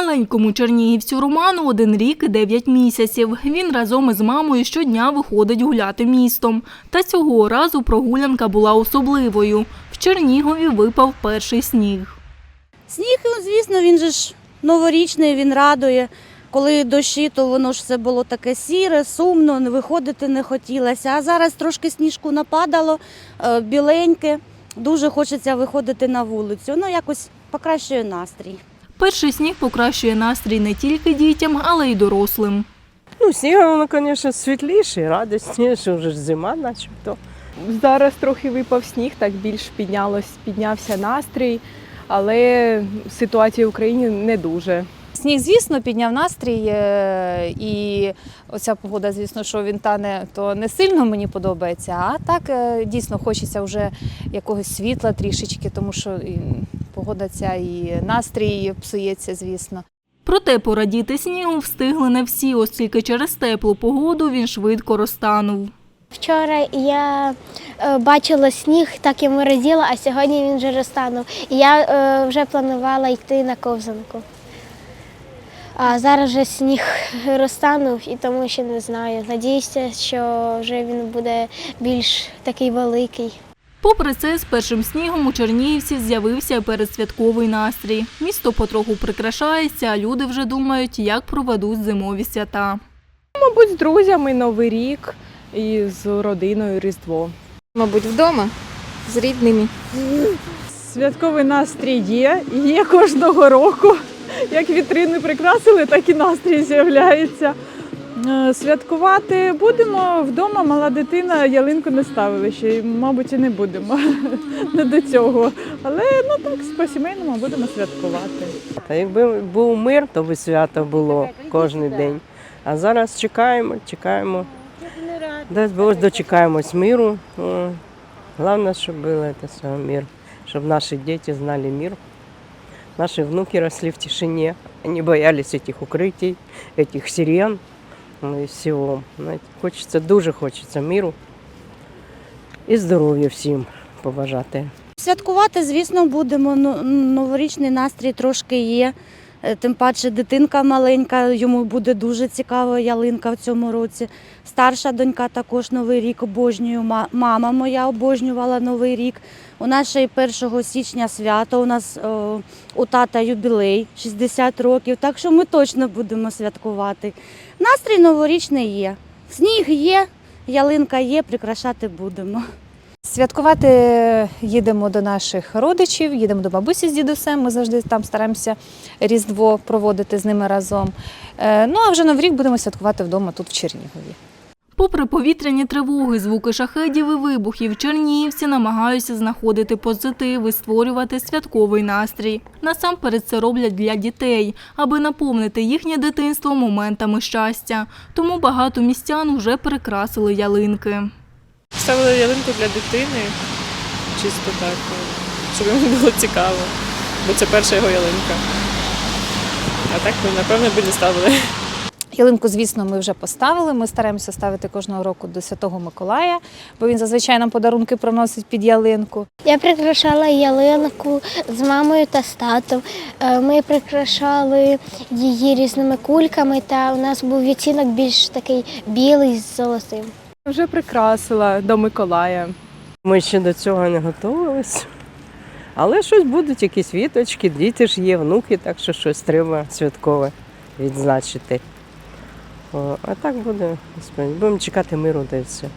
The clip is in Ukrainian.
Маленькому чернігівцю Роману один рік і дев'ять місяців. Він разом із мамою щодня виходить гуляти містом. Та цього разу прогулянка була особливою. В Чернігові випав перший сніг. Сніг, звісно, він же ж новорічний, він радує. Коли дощі, то воно ж все було таке сіре, сумно, виходити не хотілося. А зараз трошки сніжку нападало, е, біленьке. Дуже хочеться виходити на вулицю. Ну, якось покращує настрій. Перший сніг покращує настрій не тільки дітям, але й дорослим. Ну, снігом воно, звісно, світліше, радісніше, вже ж зима начебто. Зараз трохи випав сніг, так більш піднялось, піднявся настрій, але ситуація в Україні не дуже. Сніг, звісно, підняв настрій, е, і оця погода, звісно, що він тане, то не сильно мені подобається. А так е, дійсно хочеться вже якогось світла трішечки, тому що погода ця і настрій псується, звісно. Проте порадіти снігу встигли не всі, оскільки через теплу погоду він швидко розтанув. Вчора я е, бачила сніг, так йому раділа, а сьогодні він вже розтанув. І я е, вже планувала йти на ковзанку. А зараз вже сніг розтанув і тому ще не знаю. Надіюся, що вже він буде більш такий великий. Попри це, з першим снігом у Чернігівці з'явився передсвятковий настрій. Місто потроху прикрашається, а люди вже думають, як проведуть зимові свята. Мабуть, з друзями Новий рік і з родиною Різдво. Мабуть, вдома з рідними. Святковий настрій є, є кожного року. Як вітрини прикрасили, так і настрій з'являється. Е, Святкувати будемо вдома, мала дитина, ялинку не ставили ще, і, мабуть, і не будемо. Не до цього. Але ну так, по-сімейному будемо святкувати. Та якби був мир, то би свято було кожен день. А зараз чекаємо, чекаємо. Дай Бог дочекаємось миру. О, Головне, щоб був це саме мир, щоб наші діти знали мир. Наши внуки росли в тишине, они боялись этих укрытий, этих сирен ну, і всього. Хочеться, дуже хочеться миру і здоров'я всім побажати. Святкувати, звісно, будемо. Ну, Новорічний настрій трошки є. Е, Тим паче дитинка маленька, йому буде дуже цікава ялинка в цьому році. Старша донька також Новий рік обожнює. Мама моя обожнювала Новий рік. У нас ще й 1 січня свято, у нас е, у тата юбілей 60 років, так що ми точно будемо святкувати. Настрій новорічний є. Сніг є, ялинка є, прикрашати будемо. Святкувати їдемо до наших родичів, їдемо до бабусі з дідусем. Ми завжди там стараємося Різдво проводити з ними разом. Е, Ну а вже Новий рік будемо святкувати вдома тут в Чернігові. Попри повітряні тривоги, звуки шахедів і вибухів, чернігівці намагаються знаходити позитив і створювати святковий настрій. Насамперед це роблять для дітей, аби наповнити їхнє дитинство моментами щастя. Тому багато містян вже прикрасили ялинки. Ставили ялинку для дитини, чисто так, щоб йому було цікаво, бо це перша його ялинка. А так ми, напевно, б не ставили. Ялинку, звісно, ми вже поставили. Ми стараємося ставити кожного року до Святого Миколая, бо він зазвичай нам подарунки приносить під ялинку. Я прикрашала ялинку з мамою та з татом. Е, Ми прикрашали її різними кульками, та у нас був відтінок більш такий білий з золотим. Вже прикрасила до Миколая. Ми ще до цього не готувалися. Але щось будуть, якісь віточки, діти ж є, внуки, так що щось треба святкове відзначити. О, а так буде, будемо чекати миру дивитися.